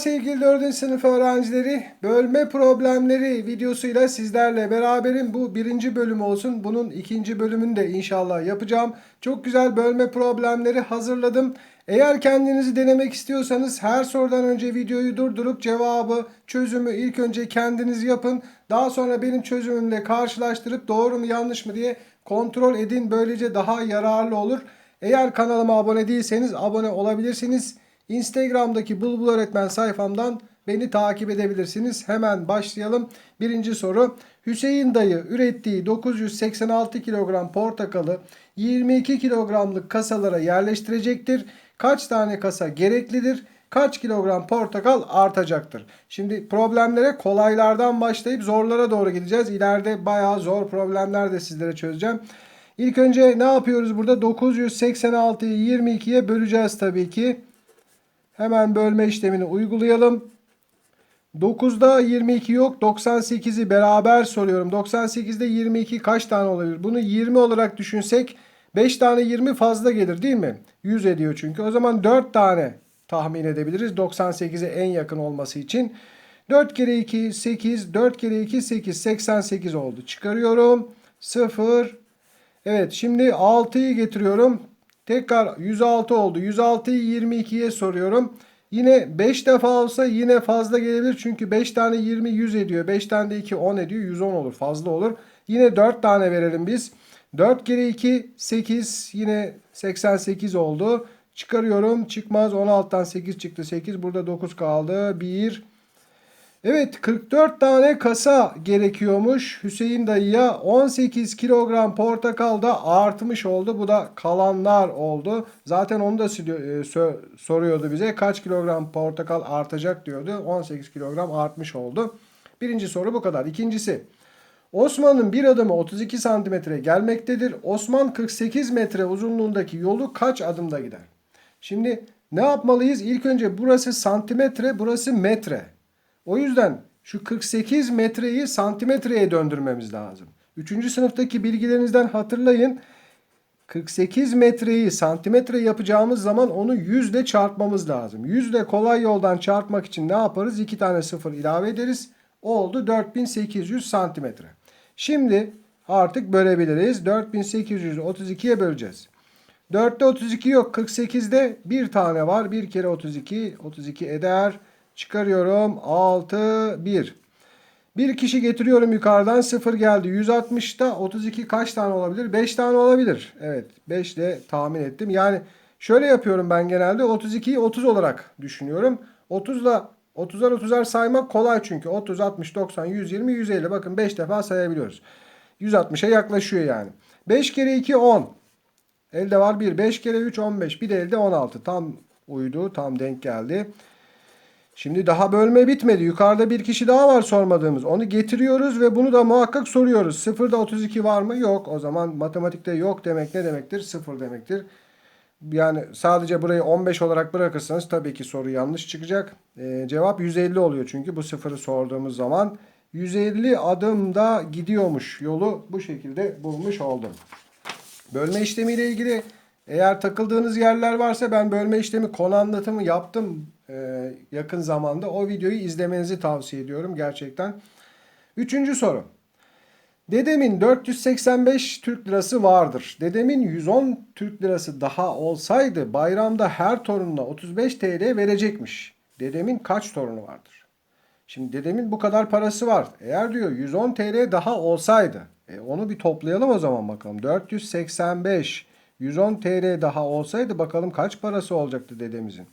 sevgili 4. sınıf öğrencileri. Bölme problemleri videosuyla sizlerle beraberim. Bu birinci bölüm olsun. Bunun ikinci bölümünü de inşallah yapacağım. Çok güzel bölme problemleri hazırladım. Eğer kendinizi denemek istiyorsanız her sorudan önce videoyu durdurup cevabı, çözümü ilk önce kendiniz yapın. Daha sonra benim çözümümle karşılaştırıp doğru mu yanlış mı diye kontrol edin. Böylece daha yararlı olur. Eğer kanalıma abone değilseniz abone olabilirsiniz. Instagram'daki Bulbul Öğretmen sayfamdan beni takip edebilirsiniz. Hemen başlayalım. Birinci soru. Hüseyin dayı ürettiği 986 kilogram portakalı 22 kilogramlık kasalara yerleştirecektir. Kaç tane kasa gereklidir? Kaç kilogram portakal artacaktır? Şimdi problemlere kolaylardan başlayıp zorlara doğru gideceğiz. İleride bayağı zor problemler de sizlere çözeceğim. İlk önce ne yapıyoruz burada? 986'yı 22'ye böleceğiz tabii ki. Hemen bölme işlemini uygulayalım. 9'da 22 yok. 98'i beraber soruyorum. 98'de 22 kaç tane olabilir? Bunu 20 olarak düşünsek 5 tane 20 fazla gelir değil mi? 100 ediyor çünkü. O zaman 4 tane tahmin edebiliriz. 98'e en yakın olması için. 4 kere 2 8. 4 kere 2 8. 88 oldu. Çıkarıyorum. 0. Evet şimdi 6'yı getiriyorum. Tekrar 106 oldu. 106'yı 22'ye soruyorum. Yine 5 defa olsa yine fazla gelebilir. Çünkü 5 tane 20 100 ediyor. 5 tane de 2 10 ediyor. 110 olur. Fazla olur. Yine 4 tane verelim biz. 4 kere 2 8 yine 88 oldu. Çıkarıyorum. Çıkmaz. 16'dan 8 çıktı. 8 burada 9 kaldı. 1 Evet 44 tane kasa gerekiyormuş Hüseyin dayıya 18 kilogram portakal da artmış oldu. Bu da kalanlar oldu. Zaten onu da e, soruyordu bize kaç kilogram portakal artacak diyordu. 18 kilogram artmış oldu. Birinci soru bu kadar. İkincisi Osman'ın bir adımı 32 santimetre gelmektedir. Osman 48 metre uzunluğundaki yolu kaç adımda gider? Şimdi ne yapmalıyız? İlk önce burası santimetre, burası metre. O yüzden şu 48 metreyi santimetreye döndürmemiz lazım. Üçüncü sınıftaki bilgilerinizden hatırlayın. 48 metreyi santimetre yapacağımız zaman onu 100 ile çarpmamız lazım. 100 ile kolay yoldan çarpmak için ne yaparız? 2 tane sıfır ilave ederiz. Oldu 4800 santimetre. Şimdi artık bölebiliriz. 4832'ye böleceğiz. 4'te 32 yok. 48'de bir tane var. 1 kere 32. 32 eder. Çıkarıyorum. 6, 1. Bir kişi getiriyorum yukarıdan 0 geldi. 160'ta 32 kaç tane olabilir? 5 tane olabilir. Evet 5 ile tahmin ettim. Yani şöyle yapıyorum ben genelde 32'yi 30 olarak düşünüyorum. 30 ile 30'ar 30'ar saymak kolay çünkü. 30, 60, 90, 120, 150. Bakın 5 defa sayabiliyoruz. 160'a yaklaşıyor yani. 5 kere 2 10. Elde var 1. 5 kere 3 15. Bir de elde 16. Tam uydu. Tam denk geldi. Şimdi daha bölme bitmedi. Yukarıda bir kişi daha var sormadığımız. Onu getiriyoruz ve bunu da muhakkak soruyoruz. Sıfırda 32 var mı? Yok. O zaman matematikte yok demek ne demektir? Sıfır demektir. Yani sadece burayı 15 olarak bırakırsanız tabii ki soru yanlış çıkacak. Ee, cevap 150 oluyor çünkü bu sıfırı sorduğumuz zaman. 150 adımda gidiyormuş yolu bu şekilde bulmuş oldum. Bölme işlemiyle ilgili eğer takıldığınız yerler varsa ben bölme işlemi konu anlatımı yaptım e, yakın zamanda. O videoyu izlemenizi tavsiye ediyorum gerçekten. Üçüncü soru. Dedemin 485 Türk lirası vardır. Dedemin 110 Türk lirası daha olsaydı bayramda her torununa 35 TL verecekmiş. Dedemin kaç torunu vardır? Şimdi dedemin bu kadar parası var. Eğer diyor 110 TL daha olsaydı. E onu bir toplayalım o zaman bakalım. 485 110 TL daha olsaydı bakalım kaç parası olacaktı dedemizin.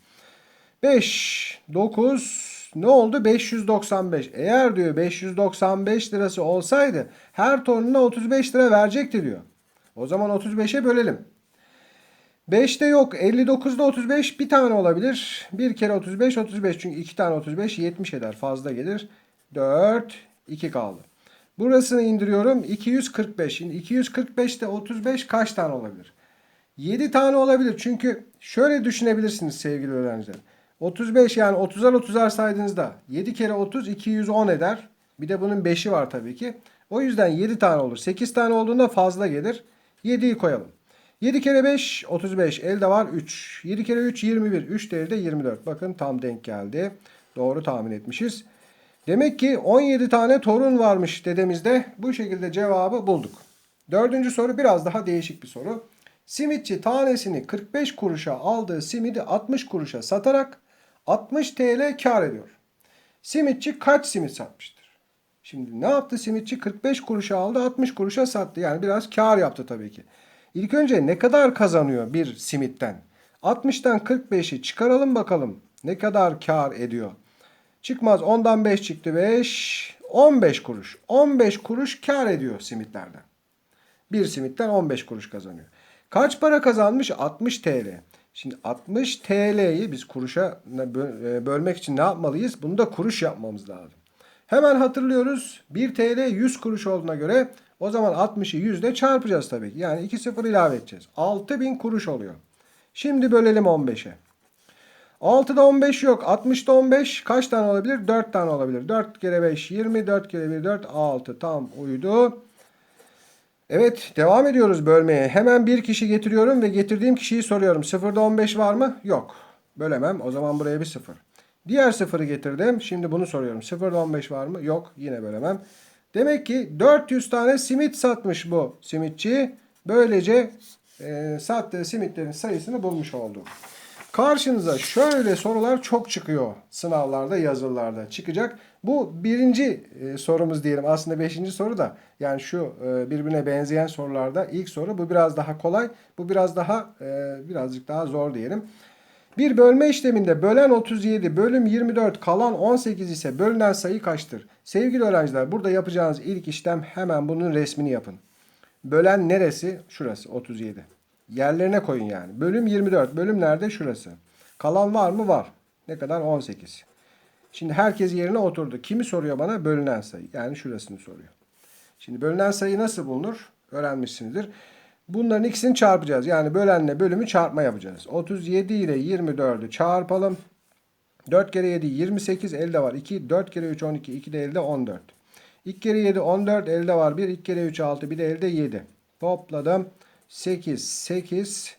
5 9 ne oldu? 595. Eğer diyor 595 lirası olsaydı her torununa 35 lira verecekti diyor. O zaman 35'e bölelim. 5'te yok. 59'da 35 bir tane olabilir. Bir kere 35 35 çünkü iki tane 35 70 eder fazla gelir. 4 2 kaldı. Burasını indiriyorum 245. Şimdi 245'te 35 kaç tane olabilir? 7 tane olabilir. Çünkü şöyle düşünebilirsiniz sevgili öğrenciler. 35 yani 30'ar 30'ar saydığınızda 7 kere 30 210 eder. Bir de bunun 5'i var tabii ki. O yüzden 7 tane olur. 8 tane olduğunda fazla gelir. 7'yi koyalım. 7 kere 5 35 elde var 3. 7 kere 3 21. 3 de elde 24. Bakın tam denk geldi. Doğru tahmin etmişiz. Demek ki 17 tane torun varmış dedemizde. Bu şekilde cevabı bulduk. Dördüncü soru biraz daha değişik bir soru. Simitçi tanesini 45 kuruşa aldığı simidi 60 kuruşa satarak 60 TL kar ediyor. Simitçi kaç simit satmıştır? Şimdi ne yaptı simitçi? 45 kuruşa aldı 60 kuruşa sattı. Yani biraz kar yaptı tabii ki. İlk önce ne kadar kazanıyor bir simitten? 60'tan 45'i çıkaralım bakalım. Ne kadar kar ediyor? Çıkmaz 10'dan 5 çıktı 5. 15 kuruş. 15 kuruş kar ediyor simitlerden. Bir simitten 15 kuruş kazanıyor. Kaç para kazanmış? 60 TL. Şimdi 60 TL'yi biz kuruşa e, bölmek için ne yapmalıyız? Bunu da kuruş yapmamız lazım. Hemen hatırlıyoruz. 1 TL 100 kuruş olduğuna göre o zaman 60'ı 100 ile çarpacağız tabii ki. Yani 2 sıfır ilave edeceğiz. 6000 kuruş oluyor. Şimdi bölelim 15'e. 6'da 15 yok. 60'da 15 kaç tane olabilir? 4 tane olabilir. 4 kere 5 20. 4 kere 1 4 6. Tam uydu. Evet devam ediyoruz bölmeye. Hemen bir kişi getiriyorum ve getirdiğim kişiyi soruyorum. 0'da 15 var mı? Yok. Bölemem. O zaman buraya bir 0. Diğer sıfırı getirdim. Şimdi bunu soruyorum. 0'da 15 var mı? Yok. Yine bölemem. Demek ki 400 tane simit satmış bu simitçi. Böylece e, sattığı simitlerin sayısını bulmuş oldu. Karşınıza şöyle sorular çok çıkıyor sınavlarda, yazılılarda çıkacak. Bu birinci e, sorumuz diyelim. Aslında beşinci soru da yani şu e, birbirine benzeyen sorularda ilk soru. Bu biraz daha kolay. Bu biraz daha e, birazcık daha zor diyelim. Bir bölme işleminde bölen 37, bölüm 24, kalan 18 ise bölünen sayı kaçtır? Sevgili öğrenciler burada yapacağınız ilk işlem hemen bunun resmini yapın. Bölen neresi? Şurası 37. Yerlerine koyun yani. Bölüm 24. Bölüm nerede? Şurası. Kalan var mı? Var. Ne kadar? 18. Şimdi herkes yerine oturdu. Kimi soruyor bana? Bölünen sayı. Yani şurasını soruyor. Şimdi bölünen sayı nasıl bulunur? Öğrenmişsinizdir. Bunların ikisini çarpacağız. Yani bölenle bölümü çarpma yapacağız. 37 ile 24'ü çarpalım. 4 kere 7 28 elde var 2. 4 kere 3 12. 2 de elde 14. 2 kere 7 14 elde var 1. 2 kere 3 6 bir de elde 7. Topladım. 8 8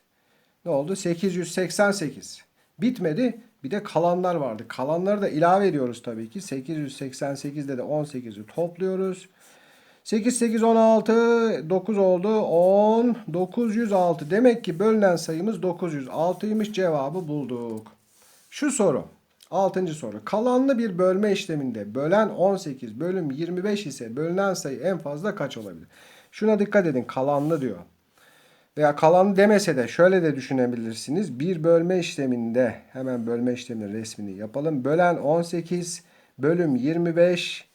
ne oldu? 888. Bitmedi. Bir de kalanlar vardı. Kalanları da ilave ediyoruz tabii ki. 888'de de 18'i topluyoruz. 8 8 16 9 oldu. 10 906. Demek ki bölünen sayımız 906'ymış. Cevabı bulduk. Şu soru. 6. soru. Kalanlı bir bölme işleminde bölen 18 bölüm 25 ise bölünen sayı en fazla kaç olabilir? Şuna dikkat edin. Kalanlı diyor. Veya kalan demese de şöyle de düşünebilirsiniz. Bir bölme işleminde hemen bölme işleminin resmini yapalım. Bölen 18 bölüm 25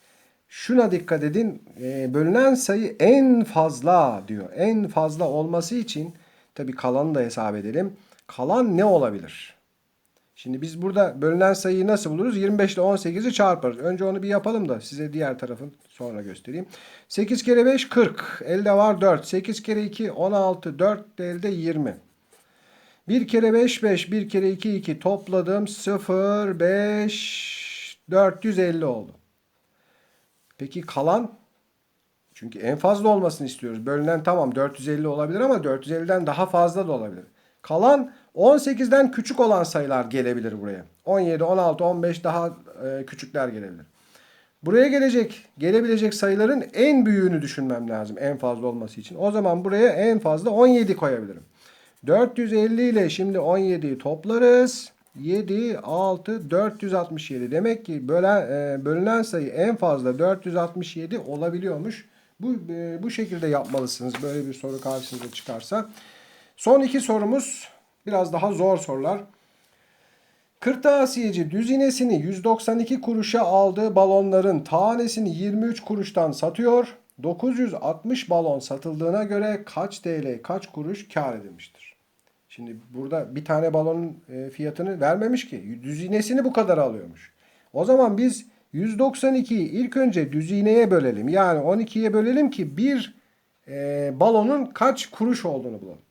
Şuna dikkat edin. e, bölünen sayı en fazla diyor. En fazla olması için tabii kalanı da hesap edelim. Kalan ne olabilir? Şimdi biz burada bölünen sayıyı nasıl buluruz? 25 ile 18'i çarparız. Önce onu bir yapalım da size diğer tarafın sonra göstereyim. 8 kere 5 40. Elde var 4. 8 kere 2 16. 4 de elde 20. 1 kere 5 5. 1 kere 2 2. Topladım 0 5 450 oldu. Peki kalan? Çünkü en fazla olmasını istiyoruz. Bölünen tamam 450 olabilir ama 450'den daha fazla da olabilir. Kalan 18'den küçük olan sayılar gelebilir buraya. 17, 16, 15 daha e, küçükler gelebilir. Buraya gelecek, gelebilecek sayıların en büyüğünü düşünmem lazım en fazla olması için. O zaman buraya en fazla 17 koyabilirim. 450 ile şimdi 17'yi toplarız. 7, 6, 467. Demek ki bölen, e, bölünen sayı en fazla 467 olabiliyormuş. Bu, e, bu şekilde yapmalısınız böyle bir soru karşınıza çıkarsa. Son iki sorumuz biraz daha zor sorular. Kırtasiyeci düzinesini 192 kuruşa aldığı balonların tanesini 23 kuruştan satıyor. 960 balon satıldığına göre kaç TL kaç kuruş kar edilmiştir? Şimdi burada bir tane balonun e, fiyatını vermemiş ki. Düzinesini bu kadar alıyormuş. O zaman biz 192'yi ilk önce düzineye bölelim. Yani 12'ye bölelim ki bir e, balonun kaç kuruş olduğunu bulalım.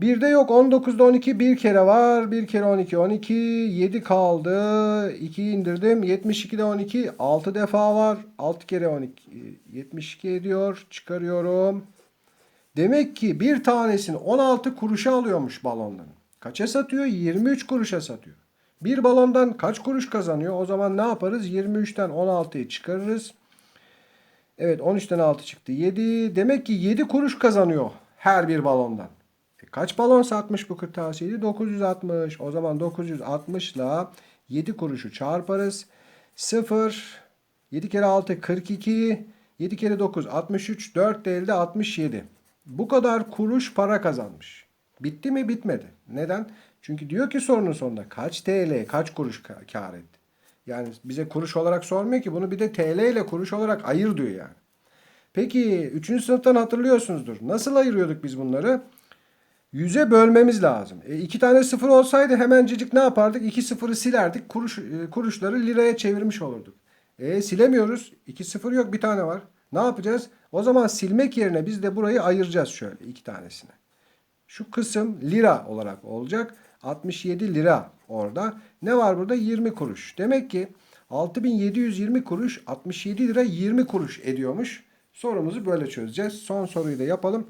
Bir de yok 19'da 12 bir kere var. Bir kere 12 12 7 kaldı. 2 indirdim. 72'de 12 6 defa var. 6 kere 12 72 ediyor. Çıkarıyorum. Demek ki bir tanesini 16 kuruşa alıyormuş balonların. Kaça satıyor? 23 kuruşa satıyor. Bir balondan kaç kuruş kazanıyor? O zaman ne yaparız? 23'ten 16'yı çıkarırız. Evet 13'ten 6 çıktı. 7. Demek ki 7 kuruş kazanıyor her bir balondan. E, kaç balon satmış bu kırtasiyeci? 960. O zaman 960 ile 7 kuruşu çarparız. 0. 7 kere 6 42. 7 kere 9 63. 4 de elde 67. Bu kadar kuruş para kazanmış. Bitti mi? Bitmedi. Neden? Çünkü diyor ki sorunun sonunda kaç TL, kaç kuruş ka- kar etti. Yani bize kuruş olarak sormuyor ki bunu bir de TL ile kuruş olarak ayır diyor yani. Peki 3. sınıftan hatırlıyorsunuzdur. Nasıl ayırıyorduk biz bunları? Yüze bölmemiz lazım. E, iki tane sıfır olsaydı hemencecik ne yapardık? İki sıfırı silerdik. Kuruş, e, kuruşları liraya çevirmiş olurduk. E silemiyoruz. İki sıfır yok bir tane var. Ne yapacağız? O zaman silmek yerine biz de burayı ayıracağız şöyle iki tanesine. Şu kısım lira olarak olacak. 67 lira orada. Ne var burada? 20 kuruş. Demek ki 6720 kuruş 67 lira 20 kuruş ediyormuş. Sorumuzu böyle çözeceğiz. Son soruyu da yapalım.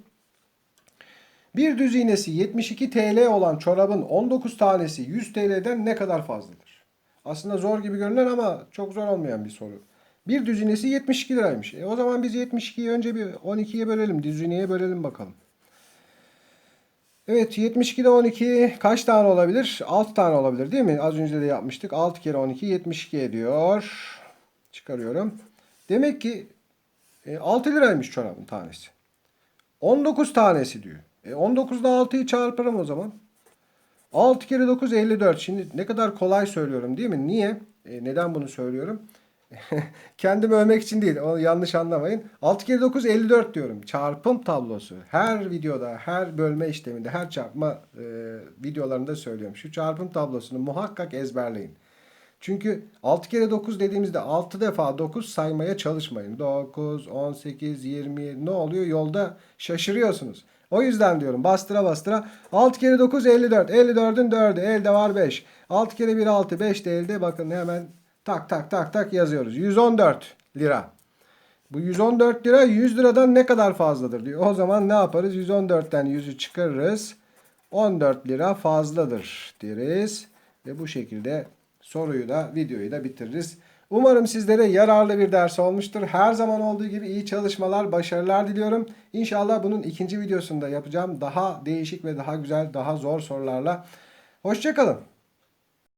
Bir düz iğnesi 72 TL olan çorabın 19 tanesi 100 TL'den ne kadar fazladır? Aslında zor gibi görünen ama çok zor olmayan bir soru. Bir düz iğnesi 72 liraymış. E o zaman biz 72'yi önce bir 12'ye bölelim. Düz iğneye bölelim bakalım. Evet 72'de 12 kaç tane olabilir? 6 tane olabilir değil mi? Az önce de yapmıştık. 6 kere 12 72 ediyor. Çıkarıyorum. Demek ki e, 6 liraymış çorabın tanesi. 19 tanesi diyor. E 19'da 6'yı çarparım o zaman. 6 kere 9 54. Şimdi ne kadar kolay söylüyorum değil mi? Niye? E, neden bunu söylüyorum? Kendimi övmek için değil. Onu yanlış anlamayın. 6 kere 9 54 diyorum. Çarpım tablosu. Her videoda, her bölme işleminde, her çarpma e, videolarında söylüyorum. Şu çarpım tablosunu muhakkak ezberleyin. Çünkü 6 kere 9 dediğimizde 6 defa 9 saymaya çalışmayın. 9, 18, 20 ne oluyor? Yolda şaşırıyorsunuz. O yüzden diyorum bastıra bastıra 6 kere 9 54. 54'ün 4'ü elde var 5. 6 kere 1 6 5 de elde bakın hemen tak tak tak tak yazıyoruz. 114 lira. Bu 114 lira 100 liradan ne kadar fazladır diyor. O zaman ne yaparız? 114'ten 100'ü çıkarırız. 14 lira fazladır deriz. Ve bu şekilde soruyu da videoyu da bitiririz. Umarım sizlere yararlı bir ders olmuştur. Her zaman olduğu gibi iyi çalışmalar, başarılar diliyorum. İnşallah bunun ikinci videosunda yapacağım. Daha değişik ve daha güzel, daha zor sorularla. Hoşçakalın.